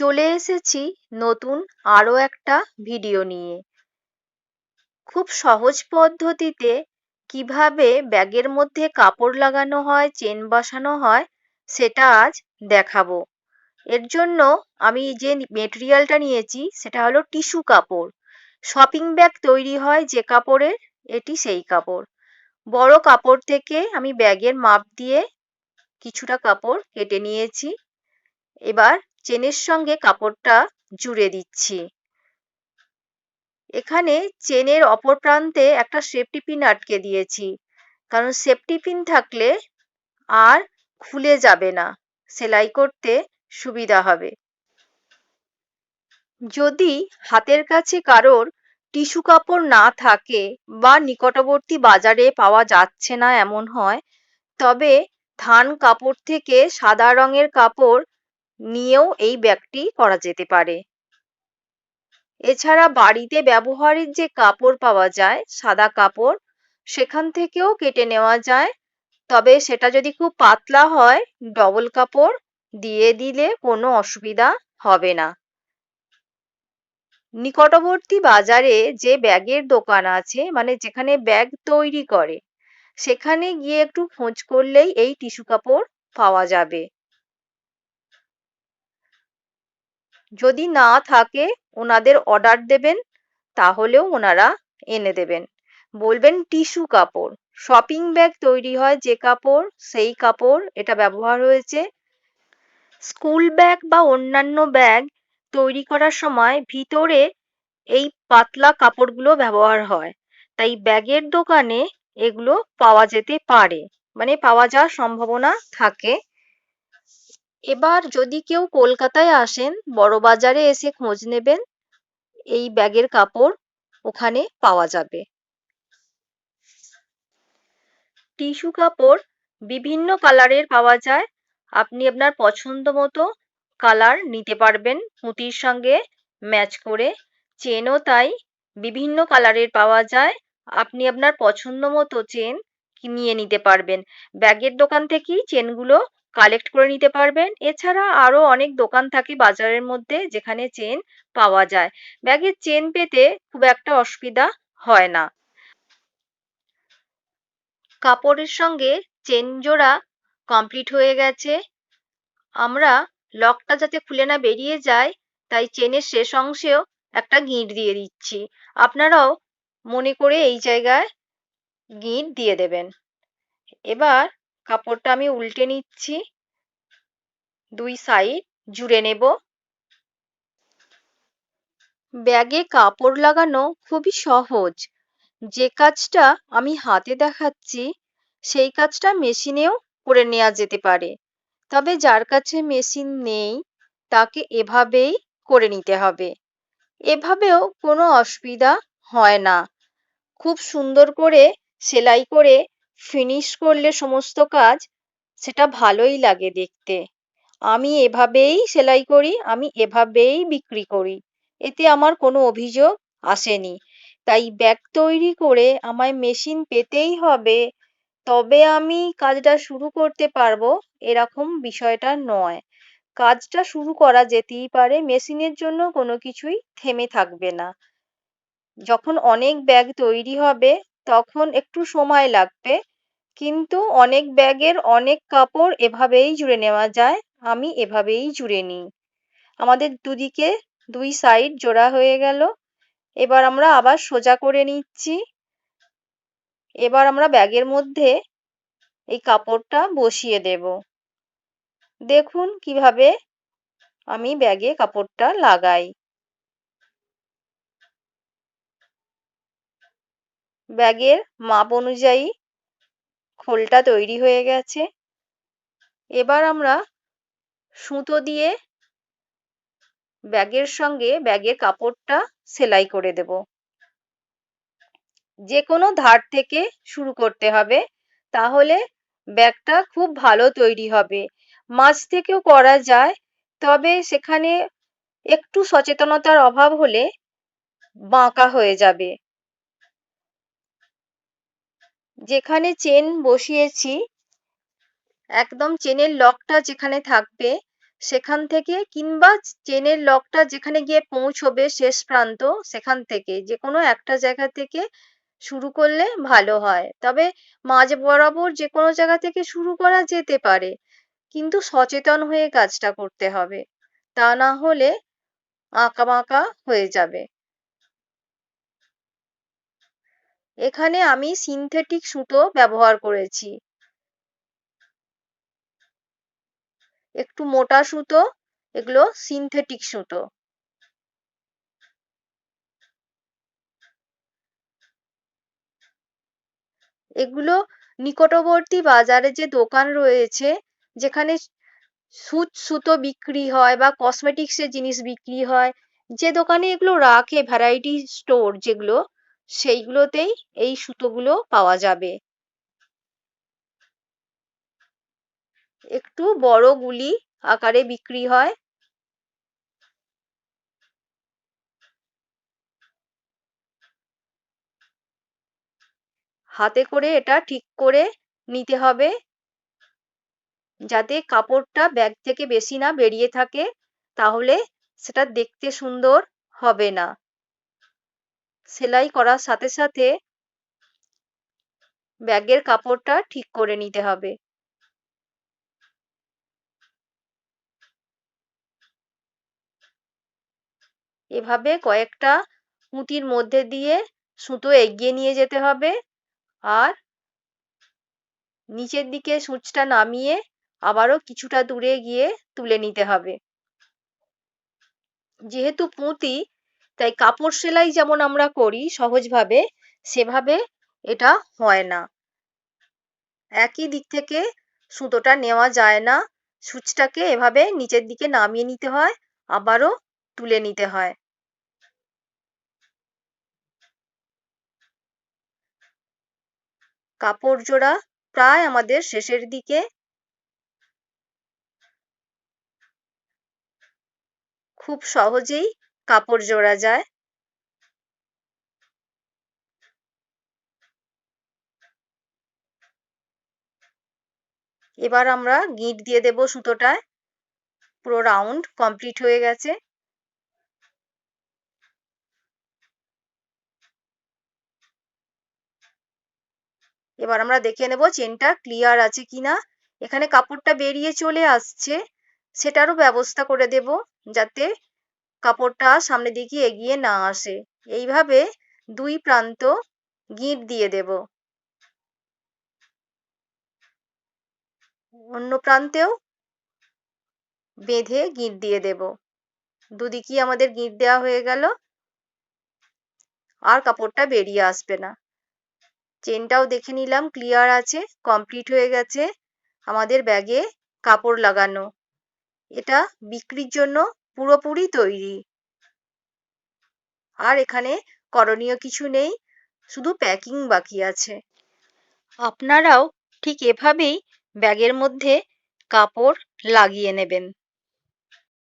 চলে এসেছি নতুন আরও একটা ভিডিও নিয়ে। খুব সহজ পদ্ধতিতে কীভাবে ব্যাগের মধ্যে কাপড় লাগানো হয়, চেন বসানো হয়, সেটা আজ দেখাবো। এর জন্য আমি যে মেটেরিয়ালটা নিয়েছি, সেটা হলো টিস্যু কাপড়। শপিং ব্যাগ তৈরি হয় যে কাপড়ের, এটি সেই কাপড়। বড় কাপড় থেকে আমি ব্যাগের মাপ দিয়ে কিছুটা কাপড় কেটে নিয়েছি। এবার চেনের সঙ্গে কাপড়টা জুড়ে দিচ্ছি। এখানে চেনের অপর প্রান্তে একটা সেফটি পিন আটকে দিয়েছি। কারণ সেফটি পিন থাকলে আর খুলে যাবে না। সেলাই করতে সুবিধা হবে। যদি হাতের কাছে কারোর টিস্যু কাপড় না থাকে বা নিকটবর্তী বাজারে পাওয়া যাচ্ছে না এমন হয়, তবে থান কাপড় থেকে সাদা রঙের কাপড় নিয়েও এই ব্যাগটি করা যেতে পারে। এছাড়া বাড়িতে ব্যবহারের যে কাপড় পাওয়া যায়, সাদা কাপড়, সেখান থেকেও কেটে নেওয়া যায়। তবে সেটা যদি খুব পাতলা হয়, ডবল কাপড় দিয়ে দিলে কোনো অসুবিধা হবে না। নিকটবর্তী বাজারে যে ব্যাগের দোকান আছে মানে যেখানে ব্যাগ তৈরি করে, সেখানে গিয়ে একটু খোঁজ করলেই এই টিস্যু কাপড় পাওয়া যাবে। যদি না থাকে ওনাদের অর্ডার দেবেন, তাহলেও ওনারা এনে দেবেন। বলবেন টিস্যু কাপড়। শপিং ব্যাগ তৈরি হয় যে কাপড়, সেই কাপড়, এটা ব্যবহার হয়েছে। স্কুল ব্যাগ বা অন্যান্য ব্যাগ তৈরি করার সময় ভিতরে এই পাতলা কাপড়গুলো ব্যবহার হয়। তাই ব্যাগের দোকানে এগুলো পাওয়া যেতে পারে। মানে পাওয়া যাওয়ার সম্ভাবনা থাকে। এবার যদি কেউ কলকাতায় আসেন, বড় বাজারে এসে খোঁজ নেবেন, এই ব্যাগের কাপড় ওখানে পাওয়া যাবে। টিস্যু কাপড় বিভিন্ন কালারের পাওয়া যায়। আপনি আপনার পছন্দ মতো কালার নিতে পারবেন। পুঁতির সঙ্গে ম্যাচ করে চেনও তাই বিভিন্ন কালারের পাওয়া যায়। আপনি আপনার পছন্দ মতো চেন নিয়ে নিতে পারবেন। ব্যাগের দোকান থেকেই চেনগুলো কালেক্ট করে নিতে পারবেন। এছাড়া আরও অনেক দোকান থাকে বাজারের মধ্যে যেখানে চেন পাওয়া যায়। ব্যাগের চেন পেতে খুব একটা অসুবিধা হয় না। কাপড়ের সঙ্গে চেন জোড়া কমপ্লিট হয়ে গেছে। আমরা লকটা যাতে খুলে না বেরিয়ে যায়, তাই চেনের শেষ অংশেও একটা গিঁট দিয়ে দিচ্ছি। আপনারাও মনে করে এই জায়গায় গিঁট দিয়ে দেবেন। এবার কাপড়টা আমি উল্টে নিচ্ছি। দুই সাইড জুড়ে নেব। ব্যাগে কাপড় লাগানো খুবই সহজ। যে কাজটা আমি হাতে দেখাচ্ছি, সেই কাজটা মেশিনেও করে নেওয়া যেতে পারে। তবে যার কাছে মেশিন নেই, তাকে এভাবেই করে নিতে হবে। এভাবেও কোনো অসুবিধা হয় না। খুব সুন্দর করে সেলাই করে ফিনিশ করলে সমস্ত কাজ সেটা ভালোই লাগে দেখতে। আমি এভাবেই সেলাই করি, আমি এভাবেই বিক্রি করি। এতে আমার কোনো অভিযোগ আসেনি। তাই ব্যাগ তৈরি করে আমায় মেশিন পেতেই হবে, তবে আমি কাজটা শুরু করতে পারব এরকম বিষয়টা নয়। কাজটা শুরু করা যেতেই পারে, মেশিনের জন্য কোনো কিছুই থেমে থাকবে না। যখন অনেক ব্যাগ তৈরি হবে, তখন একটু সময় লাগবে কিন্তু অনেক ব্যাগের অনেক কাপড় এভাবেই জুড়ে নেওয়া যায়, আমি এভাবেই জুড়ে নিই। আমাদের দুদিকে দুই সাইড জোড়া হয়ে গেল। এবার আমরা আবার সোজা করে নিচ্ছি। এবার আমরা ব্যাগের মধ্যে এই কাপড়টা বসিয়ে দেব। দেখুন কীভাবে আমি ব্যাগে কাপড়টা লাগাই। ব্যাগের মাপ অনুযায়ী খোলটা তৈরি হয়ে গেছে। এবার আমরা সুতো দিয়ে ব্যাগের সঙ্গে ব্যাগের কাপড়টা সেলাই করে দেব। যে কোনো ধার থেকে শুরু করতে হবে, তাহলে ব্যাগটা খুব ভালো তৈরি হবে। মাছ থেকেও করা যায়, তবে সেখানে একটু সচেতনতার অভাব হলে বাঁকা হয়ে যাবে। যেখানে চেন বসিয়েছি, একদম চেনের লকটা যেখানে থাকবে, সেখান থেকে কিংবা চেনের লকটা যেখানে গিয়ে পৌঁছবে শেষ প্রান্ত, সেখান থেকে যে কোনো একটা জায়গা থেকে শুরু করলে ভালো হয়। তবে মাঝ বরাবর যে কোনো জায়গা থেকে শুরু করা যেতে পারে, কিন্তু সচেতন হয়ে কাজটা করতে হবে। তা না হলে আঁকাবাঁকা হয়ে যাবে। এখানে আমি সিনথেটিক সুতো ব্যবহার করেছি। একটু মোটা সুতো, এগুলো সিনথেটিক সুতো। এগুলো নিকটবর্তী বাজারে যে দোকান রয়েছে, যেখানে সুচ সুতো বিক্রি হয় বা কসমেটিক্সের জিনিস বিক্রি হয়, যে দোকানে এগুলো রাখে ভ্যারাইটি স্টোর যেগুলো সেইগুলোতেই এই সুতোগুলো পাওয়া যাবে। একটু বড় গুলি আকারে বিক্রি হয়। হাতে করে এটা ঠিক করে নিতে হবে। যাতে কাপড়টা ব্যাগ থেকে বেশি না বেরিয়ে থাকে, তাহলে সেটা দেখতে সুন্দর হবে না। সেলাই করার সাথে সাথে ব্যাগের কাপড়টা ঠিক করে নিতে হবে। এভাবে কয়েকটা পুঁতির মধ্যে দিয়ে সুতো এগিয়ে নিয়ে যেতে হবে আর নিচের দিকে সূচটা নামিয়ে আবারও কিছুটা দূরে গিয়ে তুলে নিতে হবে। যেহেতু পুঁতি তাই কাপড় সেলাই যেমন আমরা করি সহজভাবে, সেভাবে এটা হয় না। একই দিক থেকে সুতোটা নেওয়া যায় না, সূচটাকে এভাবে নিচের দিকে নামিয়ে নিতে হয়, আবারও তুলে নিতে হয়। কাপড় জোড়া প্রায় আমাদের শেষের দিকে। খুব সহজেই কাপড় জোড়া যায়। এবার আমরা গিঁট দিয়ে দেব সুতোটায়। পুরো রাউন্ড কমপ্লিট হয়ে গেছে। এবার আমরা দেখে নেব চেনটা ক্লিয়ার আছে কিনা। এখানে কাপড়টা বেরিয়ে চলে আসছে। সেটারও ব্যবস্থা করে দেব যাতে কাপড়টা সামনের দিকে এগিয়ে না আসে। এইভাবে দুই প্রান্ত গিঁট দিয়ে দেব। অন্য প্রান্তেও বেঁধে গিঁট দিয়ে দেব। দুদিকেই আমাদের গিঁট দেওয়া হয়ে গেল। আর কাপড়টা বেরিয়ে আসবে না। চেনটাও দেখে নিলাম, ক্লিয়ার আছে, কমপ্লিট হয়ে গেছে। আমাদের ব্যাগে কাপড় লাগানো। এটা বিক্রির জন্য পুরোপুরি তৈরি। আর এখানে করণীয় কিছু নেই, শুধু প্যাকিং বাকি আছে। আপনারাও ঠিক এভাবেই ব্যাগের মধ্যে কাপড় লাগিয়ে নেবেন।